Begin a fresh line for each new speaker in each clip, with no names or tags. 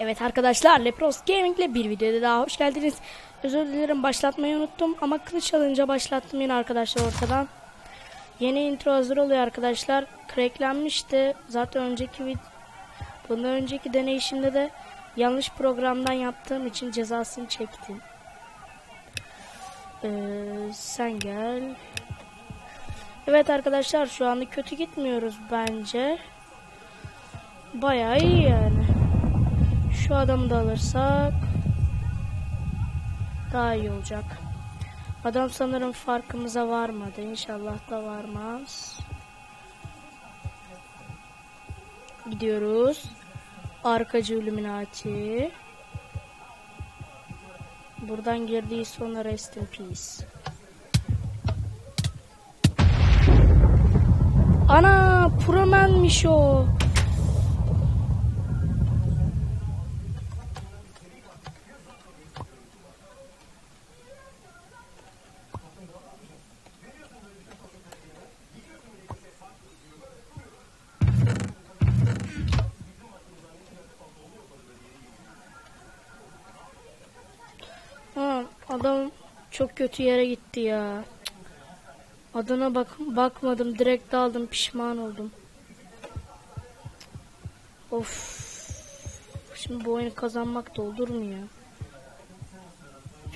Evet arkadaşlar Lepros Gaming ile bir videoda daha hoş geldiniz. Özür dilerim başlatmayı unuttum ama kılıç alınca başlattım yine arkadaşlar ortadan. Yeni intro hazır oluyor arkadaşlar. Cracklenmişti. Zaten önceki vid bundan önceki deneyişimde de yanlış programdan yaptığım için cezasını çektim. Ee, sen gel. Evet arkadaşlar şu anda kötü gitmiyoruz bence. Bayağı iyi yani. Şu adamı da alırsak daha iyi olacak. Adam sanırım farkımıza varmadı. İnşallah da varmaz. Gidiyoruz. Arkacı Illuminati. Buradan girdiği sonra rest in peace. Ana Promen'miş o. adam çok kötü yere gitti ya. Adına bak bakmadım direkt daldım pişman oldum. Of. Şimdi bu oyunu kazanmak da olur mu ya?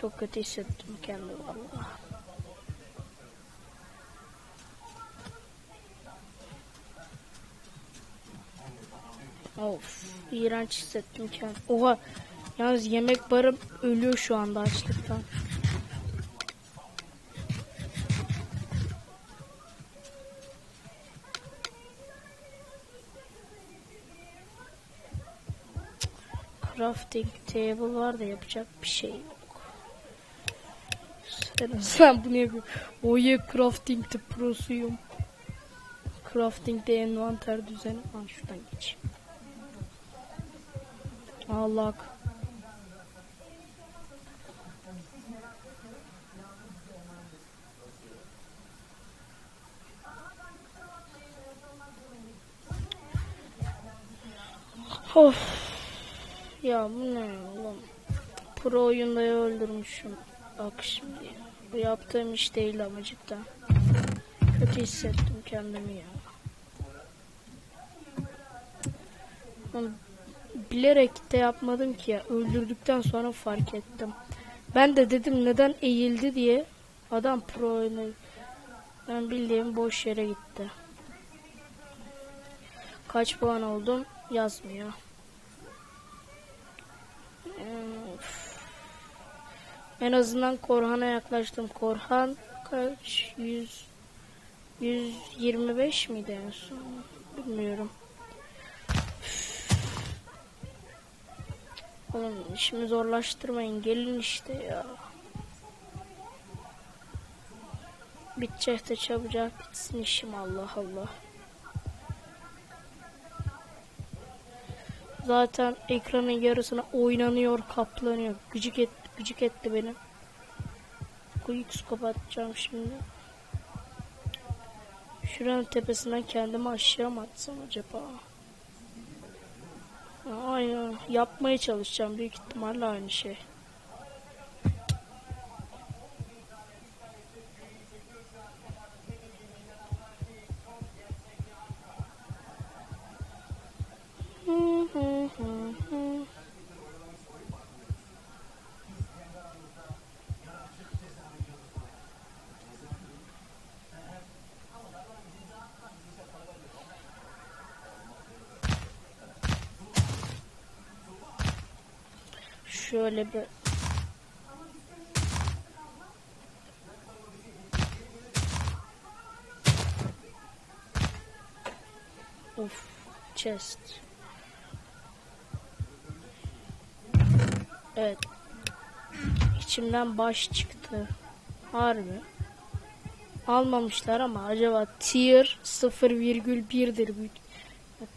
Çok kötü hissettim kendimi vallahi. Of, iğrenç hissettim kendimi. Oha, yalnız yemek barım ölüyor şu anda açlıktan. Crafting table var da yapacak bir şey yok. Sen, sen bunu yapıyorsun. Oye crafting de prosuyum. Crafting de envanter düzeni. Aa şuradan geç. Allah. Of. Ya bu ne oğlum? Pro oyunda öldürmüşüm. Bak şimdi. Bu yaptığım iş değil ama cidden. Kötü hissettim kendimi ya. Oğlum, bilerek de yapmadım ki ya. Öldürdükten sonra fark ettim. Ben de dedim neden eğildi diye. Adam pro oyunu. Ben bildiğim boş yere gitti. Kaç puan oldum yazmıyor. En azından Korhan'a yaklaştım. Korhan kaç? 100 125 miydi en son? Bilmiyorum. Oğlum işimi zorlaştırmayın. Gelin işte ya. Bitecek de çabucak bitsin işim Allah Allah. Zaten ekranın yarısına oynanıyor, kaplanıyor. Gıcık et, gıcık etti beni. Quick kapatacağım şimdi. Şuranın tepesinden kendimi aşağı mı atsam acaba? Aynen. Yapmaya çalışacağım. Büyük ihtimalle aynı şey. Şöyle bir Of chest. Evet. İçimden baş çıktı. Harbi. Almamışlar ama acaba tier 0,1'dir büyük.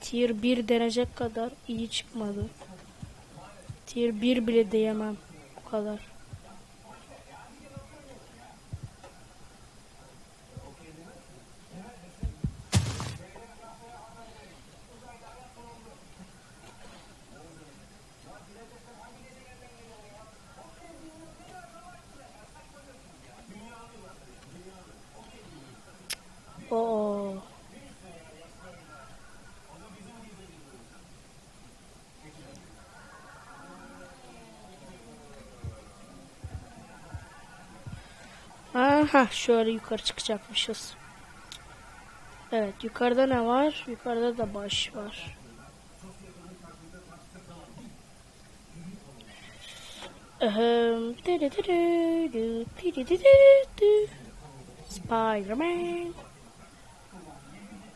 Tier 1 denecek kadar iyi çıkmadı. Tier 1 bile diyemem. Bu kadar. sonra ha şöyle yukarı çıkacakmışız. Evet yukarıda ne var? Yukarıda da baş var.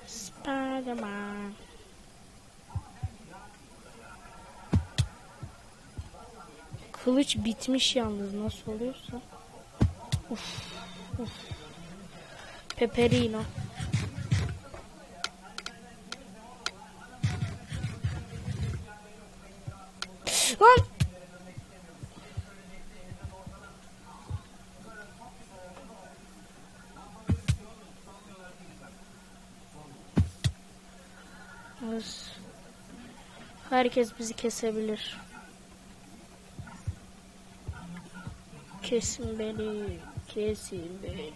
Spider-Man. Kılıç bitmiş yalnız nasıl oluyorsa. Uf. Peperino. Lan! Herkes bizi kesebilir. Kesin beni, kesin beni.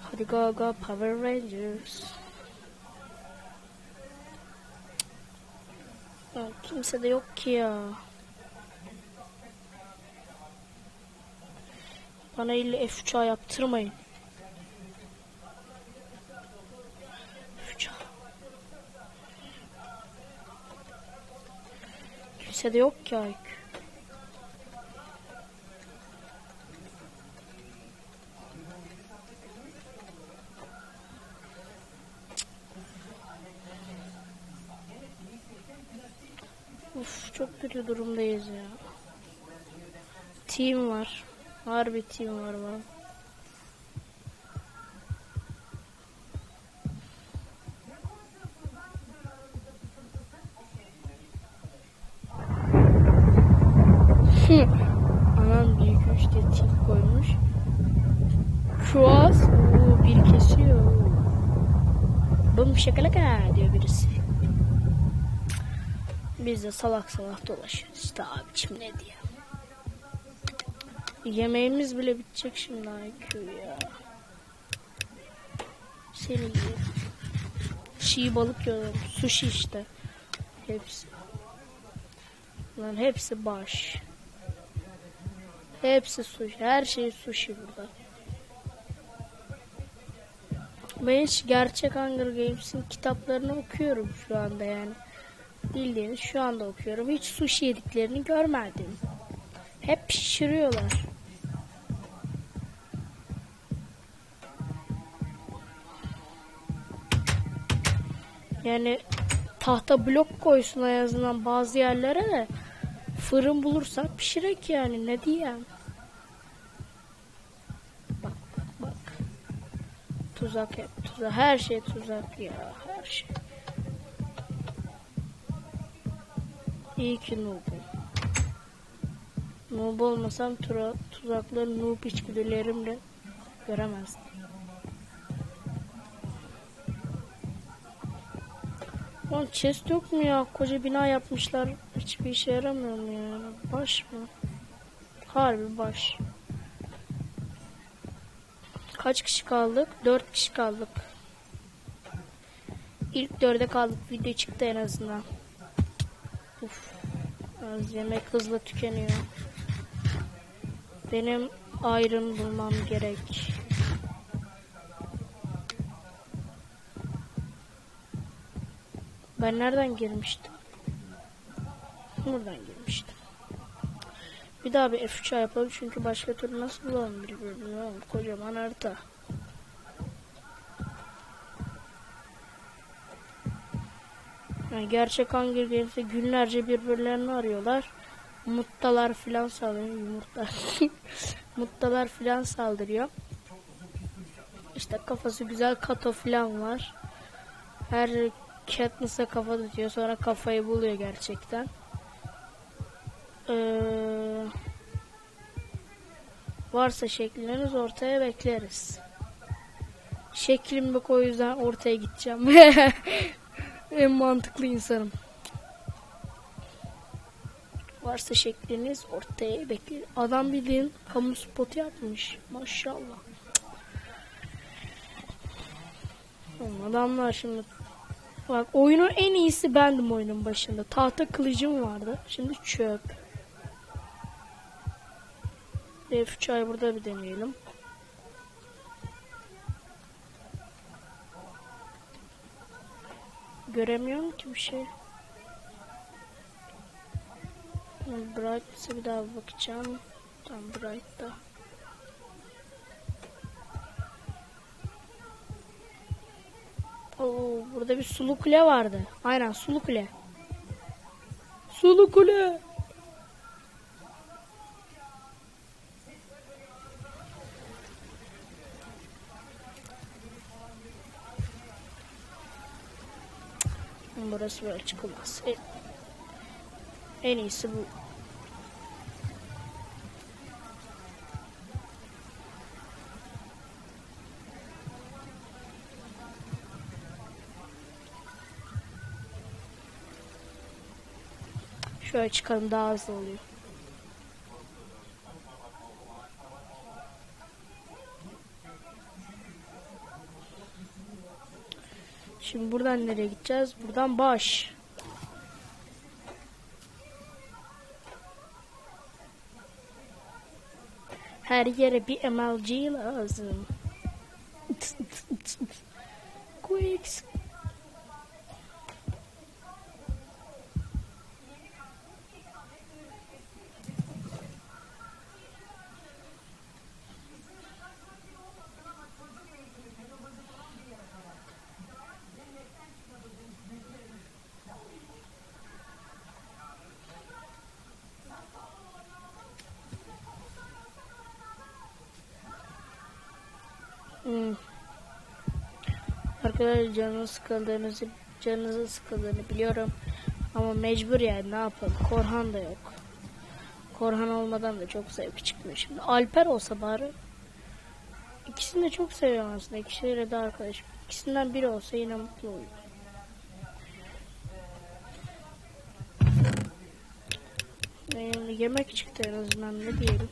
Hadi go go Power Rangers. Ya, kimse de yok ki ya. Bana illa F3A yaptırmayın. F3A. Kimse de yok ki Aykü. Uf çok kötü durumdayız ya. Team var. Harbi team var. Hı. Anam büyük üçte team koymuş. Cross. Oo, bir kesiyor. Bum şakalaka diyor birisi. Biz de salak salak dolaşıyoruz işte abicim ne diye. Yemeğimiz bile bitecek şimdi IQ ya. Seni. Çiğ balık yiyorum. Sushi işte. Hepsi. Lan hepsi baş. Hepsi sushi. Her şey sushi burada. Ben hiç gerçek Hunger Games'in kitaplarını okuyorum şu anda yani bildiğiniz şu anda okuyorum. Hiç sushi yediklerini görmedim. Hep pişiriyorlar. Yani tahta blok koysun en azından bazı yerlere de fırın bulursak pişirek yani ne diyeyim. Bak bak bak. Tuzak hep tuzak. Her şey tuzak ya. Her şey. İyi ki noob'um. Noob olmasam tura, tuzakları noob içgüdülerimle göremezdim. Lan chest yok mu ya? Koca bina yapmışlar. Hiçbir işe yaramıyor mu ya? Baş mı? Harbi baş. Kaç kişi kaldık? Dört kişi kaldık. İlk dörde kaldık. Video çıktı en azından. Uf. Az yemek hızlı tükeniyor. Benim iron bulmam gerek. Ben nereden girmiştim? Buradan girmiştim. Bir daha bir F3 yapalım çünkü başka türlü nasıl bulalım birbirini kocaman harita. Yani gerçek Hunger Games'te günlerce birbirlerini arıyorlar. Muttalar filan saldırıyor. Yumurta. Muttalar filan saldırıyor. İşte kafası güzel Kato filan var. Her Katniss'a kafa tutuyor. Sonra kafayı buluyor gerçekten. Ee, varsa şekilleriniz ortaya bekleriz. Şeklim yok o yüzden ortaya gideceğim. en mantıklı insanım. Varsa şekliniz ortaya bekler. Adam bildiğin kamu spotu yapmış. Maşallah. Oğlum Adamlar şimdi Bak oyunun en iyisi bendim oyunun başında. Tahta kılıcım vardı. Şimdi çöp. F3 ay burada bir deneyelim. Göremiyorum ki bir şey. Brightness'e bir daha bakacağım. Tam Bright'ta. Oo, burada bir sulu kule vardı. Aynen sulu kule. Sulu kule. Burası böyle çıkılmaz. E- en iyisi bu. Şöyle çıkalım daha hızlı oluyor. Şimdi buradan nereye gideceğiz? Buradan baş. Her yere bir MLG lazım. Quicks. Arkadaşlar canınız sıkıldığınızı canınızın sıkıldığını biliyorum. Ama mecbur yani ne yapalım. Korhan da yok. Korhan olmadan da çok zevk çıkmıyor şimdi. Alper olsa bari. İkisini de çok seviyorum aslında. İkisiyle de arkadaşım. İkisinden biri olsa yine mutlu olurum. Benim yemek çıktı en azından ne diyelim.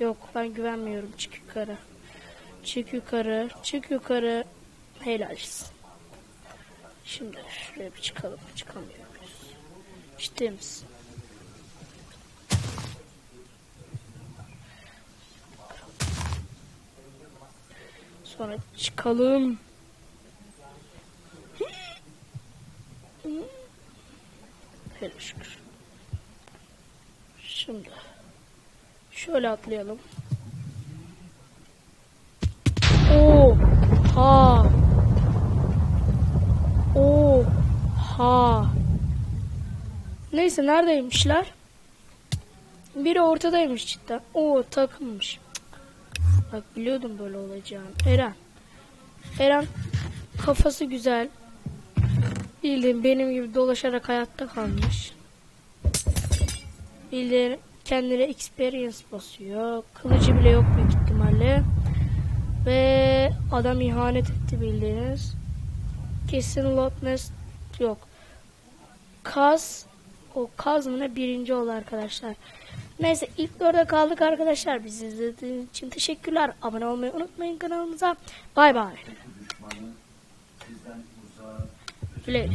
Yok ben güvenmiyorum çık yukarı. Çık yukarı, çık yukarı. Helalsin. Şimdi şuraya bir çıkalım. Çıkamıyoruz. Ciddi misin? Sonra çıkalım. Hele şükür. Şimdi şöyle atlayalım. Oha. Oha. Neyse neredeymişler? Biri ortadaymış cidden. O takılmış. Bak biliyordum böyle olacağını. Eren. Eren kafası güzel. Bildiğin benim gibi dolaşarak hayatta kalmış. Bildiğin kendine experience basıyor. Kılıcı bile yok büyük ihtimalle. Ve adam ihanet etti bildiğiniz. Kesin Lotness yok. Kaz o Kaz mı ne birinci oldu arkadaşlar. Neyse ilk dörde kaldık arkadaşlar. Bizi izlediğiniz için teşekkürler. Abone olmayı unutmayın kanalımıza. Bay bay. Güle.